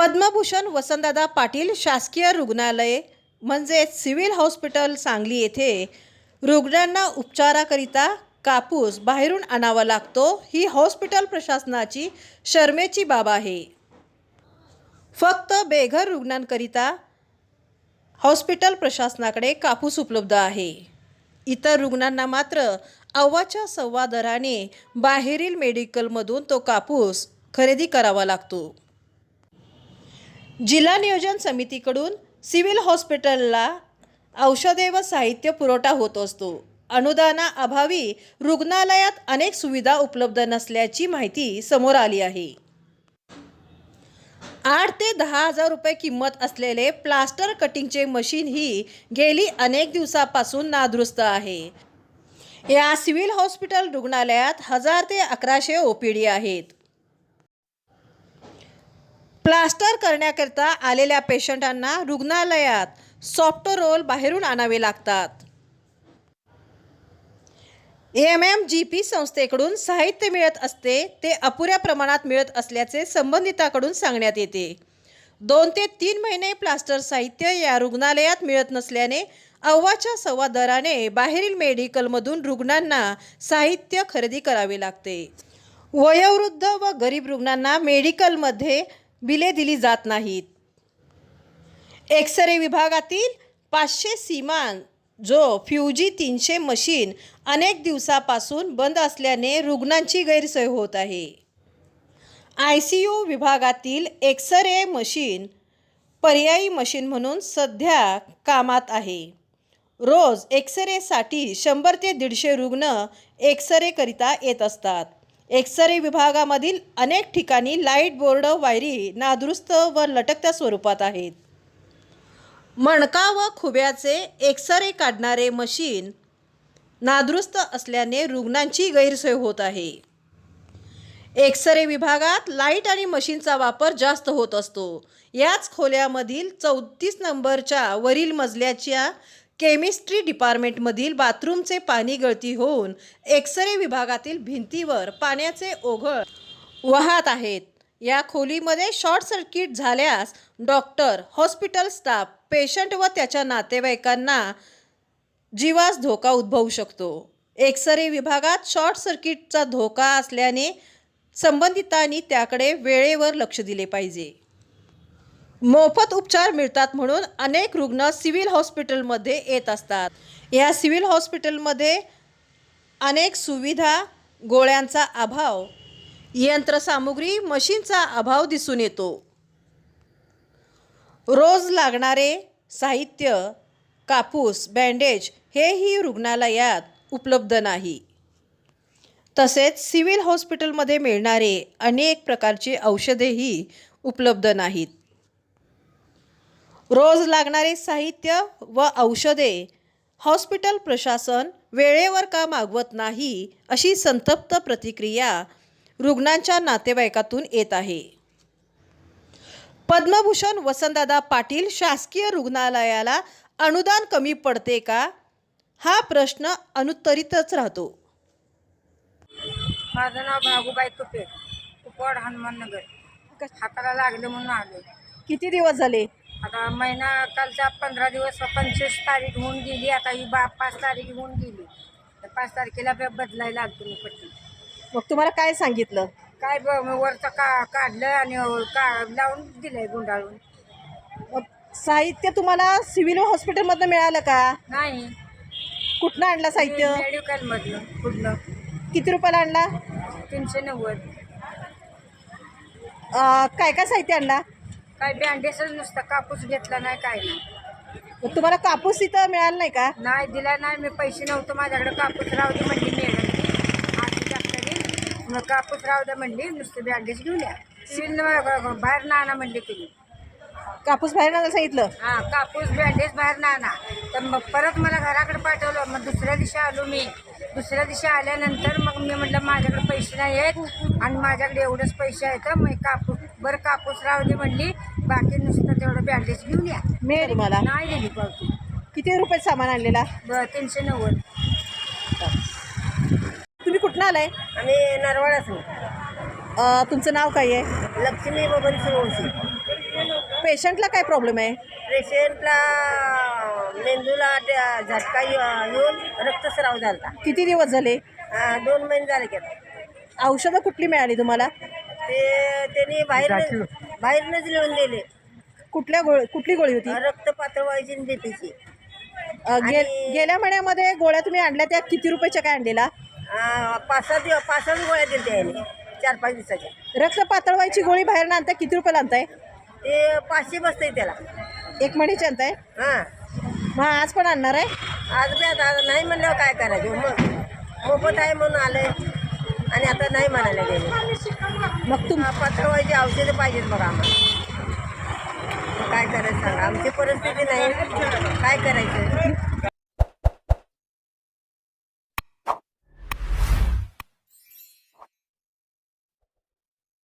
पद्मभूषण वसंतदादा पाटील शासकीय रुग्णालय म्हणजेच सिव्हिल हॉस्पिटल सांगली येथे रुग्णांना उपचाराकरिता कापूस बाहेरून आणावा लागतो. ही हॉस्पिटल प्रशासनाची शर्मेची बाब आहे. फक्त बेघर रुग्णांकरिता हॉस्पिटल प्रशासनाकडे कापूस उपलब्ध आहे. इतर रुग्णांना मात्र अव्वाच्या सव्वा दराने बाहेरील मेडिकलमधून तो कापूस खरेदी करावा लागतो. जिल्हा नियोजन समितीकडून सिव्हिल हॉस्पिटलला औषधे व साहित्य पुरवठा होत असतो. अनुदानाअभावी रुग्णालयात अनेक सुविधा उपलब्ध नसल्याची माहिती समोर आली आहे. आठ ते दहा हजार रुपये किंमत असलेले प्लास्टर कटिंगचे मशीन ही गेली अनेक दिवसापासून नादुरुस्त आहे. या सिव्हिल हॉस्पिटल रुग्णालयात हजार ते अकराशे ओ पी डी आहेत. प्लास्टर करण्याकरिता आलेल्या पेशंटांना रुग्णालयात सॉफ्ट रोल बाहेरून आणावे लागतात. एम एम जी पी संस्थेकडून साहित्य मिळत असते ते अपुऱ्या प्रमाणात मिळत असल्याचे संबंधिताकडून सांगण्यात येते. दोन ते तीन महिने प्लास्टर साहित्य या रुग्णालयात मिळत नसल्याने अव्वाच्या सव्वा दराने बाहेरील मेडिकलमधून रुग्णांना साहित्य खरेदी करावे लागते. वयोवृद्ध व गरीब रुग्णांना मेडिकलमध्ये बिले दिली जात नाहीत. एक्सरे विभागातील पाचशे सीमान जो फ्युजी तीनशे मशीन अनेक दिवसापासून बंद असल्याने रुग्णांची गैरसोय होत आहे. आय सी यू विभागातील एक्सरे मशीन पर्यायी मशीन म्हणून सध्या कामात आहे. रोज एक्सरेसाठी शंभर ते दीडशे रुग्ण एक्सरेकरिता येत असतात. एक्सरे विभागामधील अनेक ठिकाणी लाइट बोर्ड वायरी नादुरुस्त व लटकत्या स्वरूपात आहेत. मणका व खुब्याचे एक्सरे काढणारे मशीन नादुरुस्त असल्याने रुग्णांची गैरसोय होत आहे. एक्सरे विभागात लाइट आणि मशीनचा वापर जास्त होत असतो. याच खोल्यामधील चौतीस नंबरच्या वरील मजल्याच्या केमिस्ट्री डिपार्टमेंटमधील बाथरूमचे पाणी गळती होऊन एक्सरे विभागातील भिंतीवर पाण्याचे ओघळ वाहत आहेत. या खोलीमध्ये शॉर्ट सर्किट झाल्यास डॉक्टर हॉस्पिटल स्टाफ पेशंट व त्याच्या नातेवाईकांना जीवास धोका उद्भवू शकतो. एक्सरे विभागात शॉर्ट सर्किटचा धोका असल्याने संबंधितांनी त्याकडे वेळेवर लक्ष दिले पाहिजे. मोफत उपचार मिळतात म्हणून अनेक रुग्ण सिव्हिल हॉस्पिटलमध्ये येत असतात. या सिव्हिल हॉस्पिटलमध्ये अनेक सुविधा गोळ्यांचा अभाव यंत्रसामुग्री मशीनचा अभाव दिसून येतो. रोज लागणारे साहित्य कापूस बँडेज हेही रुग्णालयात उपलब्ध नाही. तसेच सिव्हिल हॉस्पिटलमध्ये मिळणारे अनेक प्रकारची औषधेही उपलब्ध नाहीत. रोज लागणारे साहित्य व औषधे हॉस्पिटल प्रशासन वेळेवर का मागवत नाही अशी संतप्त प्रतिक्रिया रुग्णांच्या नातेवाईकातून येत आहे. पद्मभूषण वसंतदादा पाटील शासकीय रुग्णालयाला अनुदान कमी पडते का? हा प्रश्न अनुत्तरितच राहतो. माझं नाव भागूबाई तुपे कुपवाड हनुमान नगर हाताला लागलं म्हणून आलो किती दिवस झाले? आता महिना कालचा पंधरा दिवस पंचवीस तारीख होऊन गेली आता ही बा पाच तारीख होऊन गेली. तर पाच तारखेला ब- बदलायला लागतो मी पट्टी. मग तुम्हाला काय सांगितलं? काय ब वरचं का काढलं आणि का लावून दिलंय गुंडाळून. मग साहित्य तुम्हाला सिव्हिल हॉस्पिटलमधनं मिळालं का? नाही. कुठनं आणलं साहित्य? मेडिकलमधलं कुठलं? किती रुपयाला आणला? तीनशे नव्वद. अं, काय काय साहित्य आणला? काय बँडेजच नुसतं कापूस घेतला नाही काय नाही. मग तुम्हाला कापूस इथं मिळाला नाही का? नाही दिला नाही मी पैसे नव्हतं माझ्याकडे कापूस राहू दे म्हणली आधी डॉक्टरी मग कापूस राहू दे म्हणली नुसतं बँडेज घेऊन या. सिव्हिल बाहेर ना आणा म्हणली तिने. कापूस बाहेर आणायला सांगितलं? हां कापूस बँडेज बाहेर ना आणा तर मग परत मला घराकडे पाठवलं मग दुसऱ्या दिवशी आलो मी. दुसऱ्या दिवशी आल्यानंतर मग मी म्हटलं माझ्याकडे पैसे नाही आहेत आणि माझ्याकडे एवढंच पैसे आहेत मग कापूस बरं कापूस राहू दे म्हणली. बाकी नुसतं तेवढं बँडेज घेऊन या. मिळेल तुम्हाला? नाही दिली पावती. किती रुपये सामान आणलेला? बरं तीनशे नव्वद. तुम्ही कुठनं आलाय? आम्ही नरवाडाच अं, तुमचं नाव काय आहे? लक्ष्मी बबन सूर्यवंशी पेशंटला काय प्रॉब्लेम आहे? पेशंटला मेंदूला त्या झटका ये- येऊन रक्तस्राव झाला किती दिवस झाले? दोन महिने झाले की आता. औषधं कुठली मिळाली तुम्हाला? ते त्यांनी बाहेर बाहेरनंच लिहून दिले. कुठल्या गोळी कुठली गोळी होती? रक्त पातळवायची बीपीची. अ, गे गेल्या महिन्यामध्ये गोळ्या तुम्ही आणल्या त्या किती रुपयाच्या काय आणलेला? पाच सहा दिवस पाच सहा गोळ्या दिल्या त्याने चार पाच दिवसाच्या. रक्त पातळवायची गोळी बाहेर आणताय किती रुपयाला आणताय? ते पाचशे बसतंय त्याला. एक महिन्याची आणताय? हां. मग आज पण आणणार आहे? आज बी आता आज नाही म्हणल्यावर काय करायचं? मग मोफत आहे म्हणून आलंय. आणि आता नाही म्हणायला गेले. मग तुम पातळवायची औषधं पाहिजेत बघा आम्हाला. काय करायचं सांगा? आमची परिस्थिती नाही. काय करायचं?